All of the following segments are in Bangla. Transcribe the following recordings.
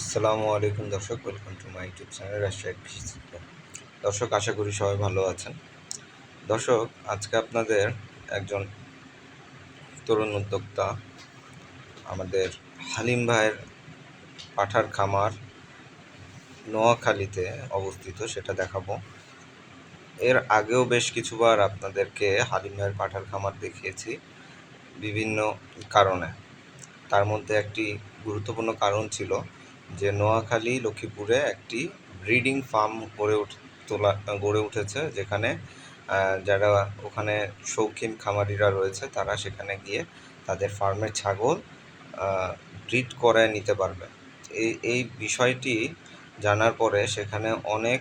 আসসালামু আলাইকুম দর্শক, welcome to my YouTube channel Rajshahi কৃষি চিত্র দর্শক, আশা করি সবাই ভালো আছেন। দর্শক, আজকে আপনাদের একজন তরুণ উদ্যোক্তা, আমাদের হালিম ভাইয়ের পাঠার খামার নোয়াখালীতে অবস্থিত, সেটা দেখাবো। এর আগেও বেশ কিছুবার আপনাদেরকে হালিম ভাইয়ের পাঠার খামার দেখিয়েছি বিভিন্ন কারণে। তার মধ্যে একটি গুরুত্বপূর্ণ কারণ ছিল যে নোয়াখালী, লক্ষ্মীপুরে একটি ব্রিডিং ফার্ম গড়ে উঠ, তোলা, গড়ে উঠেছে যেখানে যারা ওখানে শৌখিন খামারিরা রয়েছে তারা সেখানে গিয়ে তাদের ফার্মের ছাগল ব্রিড করে নিতে পারবে। এই এই বিষয়টি জানার পরে সেখানে অনেক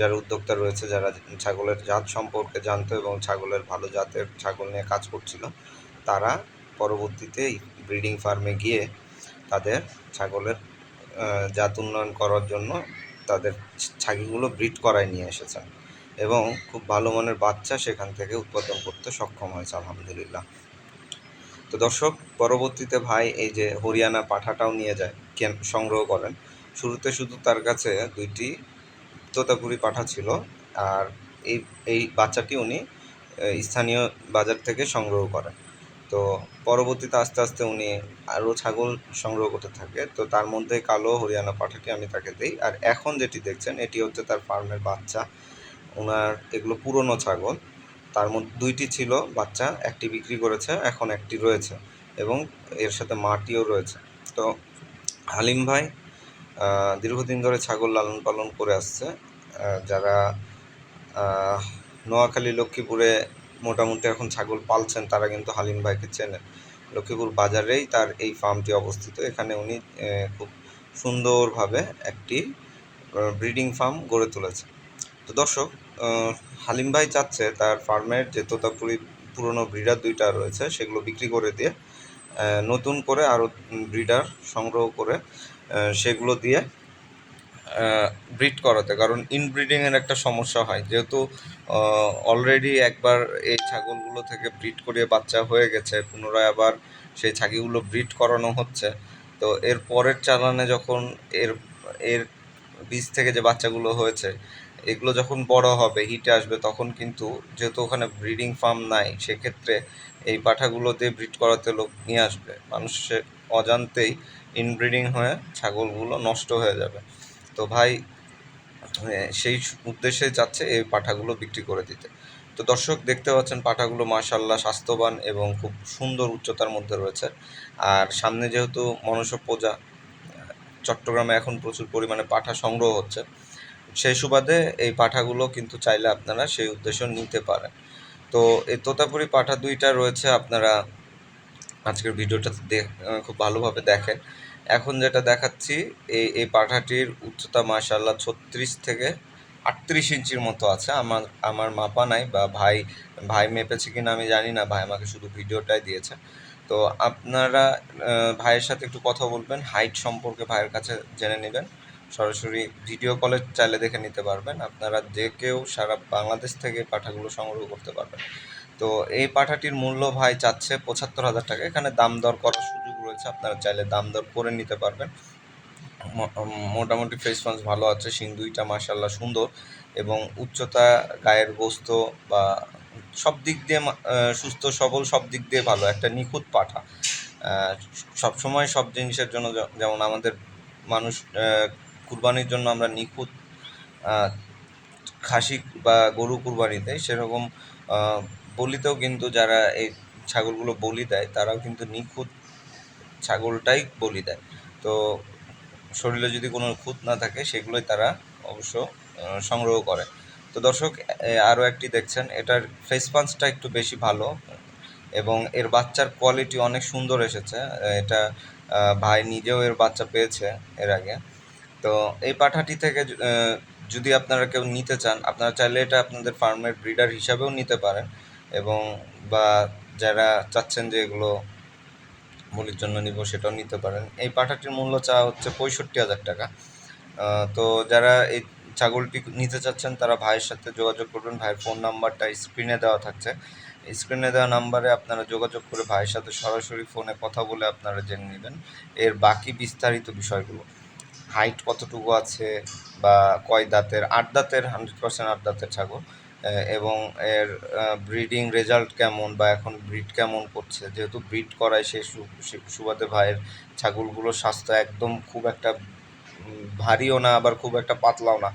যারা উদ্যোক্তা রয়েছে যারা ছাগলের জাত সম্পর্কে জানতো এবং ছাগলের ভালো জাতের ছাগল নিয়ে কাজ করছিল, তারা পরবর্তীতে ব্রিডিং ফার্মে গিয়ে তাদের ছাগলের জাত উন্নয়ন করার জন্য তাদের ছাগিগুলো ব্রিড করায় নিয়ে এসেছেন। এবং খুব ভালো মানের বাচ্চা সেখান থেকে উৎপাদন করতে সক্ষম হয়েছে, আলহামদুলিল্লাহ। তো দর্শক, পরবর্তীতে ভাই এই যে হরিয়ানা পাঠাটাও নিয়ে যায়, কেন সংগ্রহ করেন। শুরুতে শুধু তার কাছে দুইটি তোতাপুরি পাঠা ছিল, আর এই এই বাচ্চাটি উনি স্থানীয় বাজার থেকে সংগ্রহ করেন। তো পরবর্তীতে আস্তে আস্তে উনি আরও ছাগল সংগ্রহ করতে থাকে। তো তার মধ্যে কালো হরিয়ানা পাঠাটি আমি তাকে দিই। আর এখন যেটি দেখছেন, এটি হচ্ছে তার ফার্মের বাচ্চা। ওনার এগুলো পুরনো ছাগল। তার মধ্যে দুইটি ছিল বাচ্চা, একটি বিক্রি করেছে, এখন একটি রয়েছে এবং এর সাথে মাটিও রয়েছে। তো হালিম ভাই দীর্ঘদিন ধরে ছাগল লালন পালন করে আসছে। যারা নোয়াখালী, লক্ষ্মীপুরে মোটামুটি এখন ছাগল পালছেন, তারা কিন্তু হালিম ভাইকে চেনেন লক্ষ্মীপুর বাজারেই তার এই ফার্মটি অবস্থিত। এখানে উনি খুব সুন্দরভাবে একটি ব্রিডিং ফার্ম গড়ে তুলেছে তো দর্শক হালিম ভাই চাচ্ছে তার ফার্মের যে তোতাপুরি পুরনো ব্রিডার দুইটা রয়েছে, সেগুলো বিক্রি করে দিয়ে নতুন করে আরও ব্রিডার সংগ্রহ করে সেগুলো দিয়ে ব্রিড করাতে, কারণ ইনব্রিডিংয়ের একটা সমস্যা হয়। যেহেতু অলরেডি একবার এই ছাগলগুলো থেকে ব্রিড করিয়ে বাচ্চা হয়ে গেছে, পুনরায় আবার সেই ছাগিগুলো ব্রিড করানো হচ্ছে, তো এর পরের চালানে যখন এর এর বীজ থেকে যে বাচ্চাগুলো হয়েছে, এগুলো যখন বড় হবে হিটে আসবে, তখন কিন্তু যেহেতু ওখানে ব্রিডিং ফার্ম নাই, সেক্ষেত্রে এই পাঠাগুলো দিয়ে ব্রিড করাতে লোক নিয়ে আসবে। মানুষের অজান্তেই ইনব্রিডিং হয়ে ছাগলগুলো নষ্ট হয়ে যাবে। তো ভাই সেই উদ্দেশ্যে চাচ্ছে এই পাঠাগুলো বিক্রি করে দিতে। তো দর্শক, দেখতে পাচ্ছেন পাঠাগুলো মাশাল্লাহ স্বাস্থ্যবান এবং খুব সুন্দর উচ্চতার মধ্যে রয়েছে। আর সামনে যেহেতু মনসা পূজা, চট্টগ্রামে এখন প্রচুর পরিমাণে পাঠা সংগ্রহ হচ্ছে। সেই সুবাদে এই পাঠাগুলো কিন্তু চাইলে আপনারা সেই উদ্দেশ্য নিতে পারেন। তো এই তোতাপুরি পাঠা দুইটা রয়েছে, আপনারা আজকের ভিডিওটা দেখ খুব ভালোভাবে দেখেন। এখন যেটা দেখাচ্ছি, এই এই পাঠাটির উচ্চতা মাশাল্লাহ ছত্রিশ থেকে আটত্রিশ ইঞ্চির মতো আছে। আমার আমার মাপা নাই বা ভাই ভাই মেপেছে কিনা আমি জানি না, ভাই আমাকে শুধু ভিডিওটাই দিয়েছে। তো আপনারা ভাইয়ের সাথে একটু কথা বলবেন, হাইট সম্পর্কে ভাইয়ের কাছে জেনে নেবেন। সরাসরি ভিডিও কলে চাইলে দেখে নিতে পারবেন। আপনারা যে কেউ সারা বাংলাদেশ থেকে পাঠাগুলো সংগ্রহ করতে পারবেন। তো এই পাঠাটির মূল্য ভাই চাচ্ছে পঁচাত্তর হাজার টাকা। এখানে দাম দর করার সুযোগ রয়েছে আপনারা চাইলে দাম দর করে নিতে পারবেন। মোটামুটি ফেস পাঞ্চ ভালো আছে শিং দুইটা মাসাল্লাহ সুন্দর এবং উচ্চতা গায়ের গোস্ত বা সব দিক দিয়ে সুস্থ সবল সব দিক দিয়ে ভালো একটা নিখুঁত পাঠা। আহ, সবসময় সব জিনিসের জন্য যেমন আমাদের মানুষ কুরবানির জন্য আমরা নিখুঁত খাসি বা গরু কুরবানি দেয় সেরকম বলিতেও কিন্তু যারা এই ছাগলগুলো বলি দেয় তারাও কিন্তু নিখুঁত ছাগলটাই বলি দেয়। তো শরীরে যদি কোনো খুঁত না থাকে, সেগুলোই তারা অবশ্য সংগ্রহ করে। তো দর্শক আরও একটি দেখছেন, এটার ফেস পাঞ্চটা একটু বেশি ভালো এবং এর বাচ্চার কোয়ালিটি অনেক সুন্দর এসেছে। এটা ভাই নিজেও এর বাচ্চা পেয়েছে এর আগে। তো এই পাঠাটি থেকে যদি আপনারা কেউ নিতে চান, আপনারা চাইলে এটা আপনাদের ফার্মের ব্রিডার হিসাবেও নিতে পারেন এবং বা যারা চাচ্ছেন যে এগুলো মুলির জন্য নিব, সেটাও নিতে পারেন। এই পাঠাটির মূল্য চা হচ্ছে পঁয়ষট্টি হাজার টাকা। তো যারা এই ছাগলটি নিতে চাচ্ছেন, তারা ভাইয়ের সাথে যোগাযোগ করবেন। ভাইয়ের ফোন নাম্বারটা স্ক্রিনে দেওয়া থাকছে। স্ক্রিনে দেওয়া নাম্বারে আপনারা যোগাযোগ করে ভাইয়ের সাথে সরাসরি ফোনে কথা বলে আপনারা জেনে নেবেন। এর বাকি বিস্তারিত বিষয়গুলো। হাইট কতটুকু আছে বা কয় দাঁতের, আট দাঁতের হান্ড্রেড পার্সেন্ট আট দাঁতের ছাগল। এবং এর ব্রিডিং রেজাল্ট কেমন বা এখন ব্রিড কেমন করছে? যেহেতু ব্রিড করায় সে- সুবাদে ভাইয়ের ছাগলগুলোর স্বাস্থ্য একদম খুব একটা ভারীও না, আবার খুব একটা পাতলাও না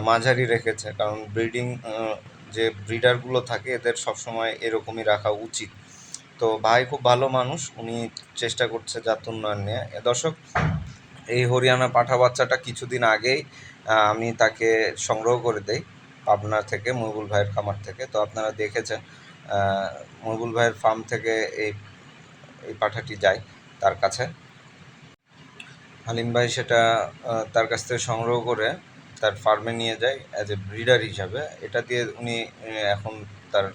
মাঝারি রেখেছে। কারণ ব্রিডিং যে ব্রিডারগুলো থাকে, এদের সবসময় এরকমই রাখা উচিত। তো ভাই খুব ভালো মানুষ, উনি চেষ্টা করছে জাত উন্নয়ন নিয়ে দর্শক, এই হরিয়ানা পাঠা বাচ্চাটা কিছুদিন আগেই আমি তাকে সংগ্রহ করে দেই। পাবনা থেকে মহিবুল ভাইয়ের খামার থেকে। তো আপনারা দেখেছেন মহিবুল ভাইয়ের ফার্ম থেকে এই এই পাঠাটি যায় তার কাছে। হালিম ভাই সেটা তার কাছ থেকে সংগ্রহ করে তার ফার্মে নিয়ে যায় অ্যাজ এ ব্রিডার হিসাবে। এটা দিয়ে উনি এখন তার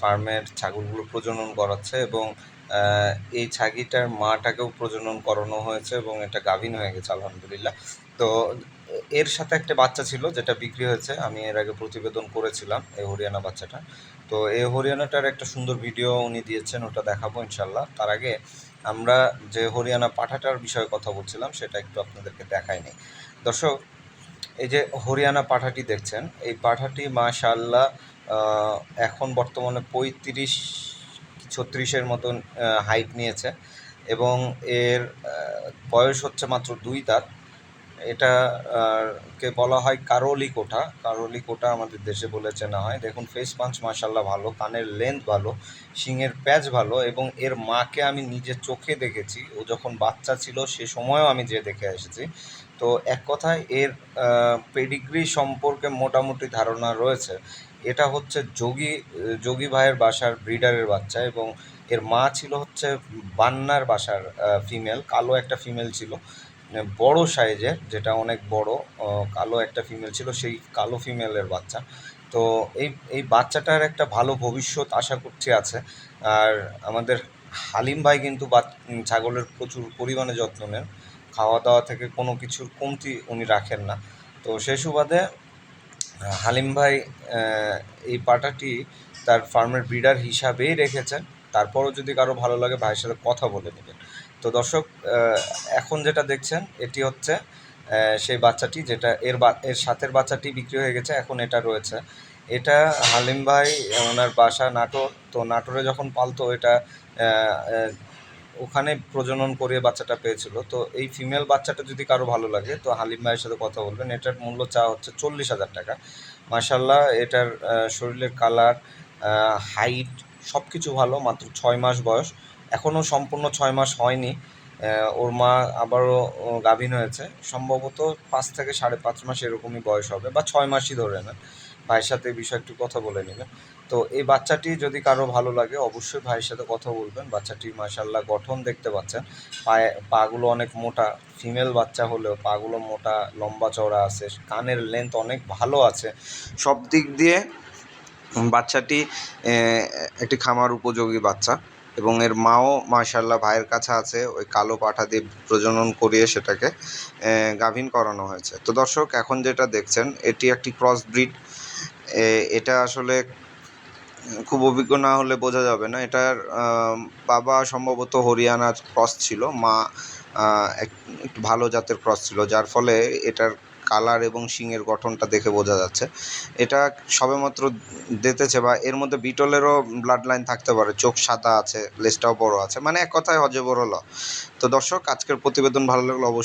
ফার্মের ছাগলগুলো প্রজনন করাচ্ছে এবং এই ছাগিটার মাটাকেও প্রজনন করানো হয়েছে এবং এটা গাভিন হয়ে গেছে, আলহামদুলিল্লাহ। তো এর সাথে একটা বাচ্চা ছিল, যেটা বিক্রি হয়েছে। আমি এর আগে প্রতিবেদন করেছিলাম এই হরিয়ানা বাচ্চাটা। তো এই হরিয়ানাটার একটা সুন্দর ভিডিও উনি দিয়েছেন, ওটা দেখাবো ইনশাল্লাহ তার আগে আমরা যে হরিয়ানা পাঠাটার বিষয়ে কথা বলছিলাম, সেটা একটু আপনাদেরকে দেখাই নেই দর্শক, এই যে হরিয়ানা পাঠাটি দেখছেন, এই পাঠাটি মাশাল্লাহ এখন বর্তমানে পঁয়ত্রিশ ছত্রিশের মতন হাইট নিয়েছে। এবং এর বয়স হচ্ছে মাত্র দুই দাঁত। এটা কে বলা হয় কারলি কোঠা। কারলি কোঠা আমাদের দেশে বলে চেনা হয়। দেখুন ফেস পাঞ্চ মাশাল্লাহ ভালো, কানের লেন্থ ভালো শিংয়ের প্যাচ ভালো এবং এর মাকে আমি নিজে চোখে দেখেছি। ও যখন বাচ্চা ছিল, সে সময়ও আমি যে দেখে এসেছি। তো এক কথায় এর পেডিগ্রি সম্পর্কে মোটামুটি ধারণা রয়েছে। এটা হচ্ছে যোগী যোগী ভাইয়ের বাসার ব্রিডারের বাচ্চা এবং এর মা ছিল হচ্ছে বান্নার বাসার ফিমেল কালো একটা ফিমেল ছিল। বড় সাইজের, যেটা অনেক বড় কালো একটা ফিমেল ছিল, সেই কালো ফিমেলের বাচ্চা। তো এই এই বাচ্চাটার একটা ভালো ভবিষ্যৎ আশা করছি আছে। আর আমাদের হালিম ভাই কিন্তু ছাগলের প্রচুর পরিমাণে যত্ন নেন। খাওয়া দাওয়া থেকে কোনো কিছুর কমতি উনি রাখেন না। তো সে সুবাদে হালিম ভাই এই পাটাটি তার ফার্মের ব্রিডার হিসাবেই রেখেছেন। তারপরও যদি কারও ভালো লাগে, ভাইয়ের সাথে কথা বলে নেবেন। তো দর্শক এখন যেটা দেখছেন, এটি হচ্ছে সেই বাচ্চাটি যেটা এর বা, এর সাথের বাচ্চাটি বিক্রি হয়ে গেছে, এখন এটা রয়েছে। এটা হালিম ভাই, ওনার বাসা নাটোর, তো নাটোরে যখন পালতো, এটা ওখানে প্রজনন করিয়ে বাচ্চাটা পেয়েছিল। তো এই ফিমেল বাচ্চাটা যদি কারও ভালো লাগে, তো হালিম ভাইয়ের সাথে কথা বলবেন। এটার মূল্য চা হচ্ছে চল্লিশ হাজার টাকা। মার্শাল্লাহ এটার শরীরের কালার হাইট সব কিছু ভালো, মাত্র ছয় মাস বয়স। এখনও সম্পূর্ণ ছয় মাস হয়নি। ওর মা আবারও গাভীন হয়েছে। সম্ভবত পাঁচ থেকে সাড়ে পাঁচ মাস এরকমই বয়স হবে বা ছয় মাসই ধরে নেন। ভাইয়ের সাথে এই বিষয়ে একটু কথা বলে নেবেন তো এই বাচ্চাটি যদি কারও ভালো লাগে, অবশ্যই ভাইয়ের সাথে কথা বলবেন। বাচ্চাটির মাশাল্লাহ গঠন দেখতে পাচ্ছেন। পায়ে, পাগুলো অনেক মোটা। ফিমেল বাচ্চা হলেও পাগুলো মোটা, লম্বা চওড়া আছে। কানের লেন্থ অনেক ভালো আছে। সব দিক দিয়ে বাচ্চাটি একটি খামার উপযোগী বাচ্চা। এবং এর মাও মাশাল্লাহ ভাইয়ের কাছে আছে, ওই কালো পাঠা দিয়ে প্রজনন করিয়ে সেটাকে গাভীন করানো হয়েছে। তো দর্শক, এখন যেটা দেখছেন, এটি একটি ক্রস ব্রিড এটা আসলে খুব অভিজ্ঞ না হলে বোঝা যাবে না। এটার বাবা সম্ভবত হরিয়ানার ক্রস ছিল, মা একটু ভালো জাতের ক্রস ছিল, যার ফলে এটার কালার এবং শিংয়ের গঠনটা দেখে বোঝা যাচ্ছে। এটা সবেমাত্র দিতেছে বা এর মধ্যে বিটলেরও ব্লাড লাইন থাকতে পারে, চোখ সাদা আছে, লেজটাও বড় আছে মানে এক কথায় হজে বড় ল। তো দর্শক, আজকের প্রতিবেদন ভালো লাগল অবশ্যই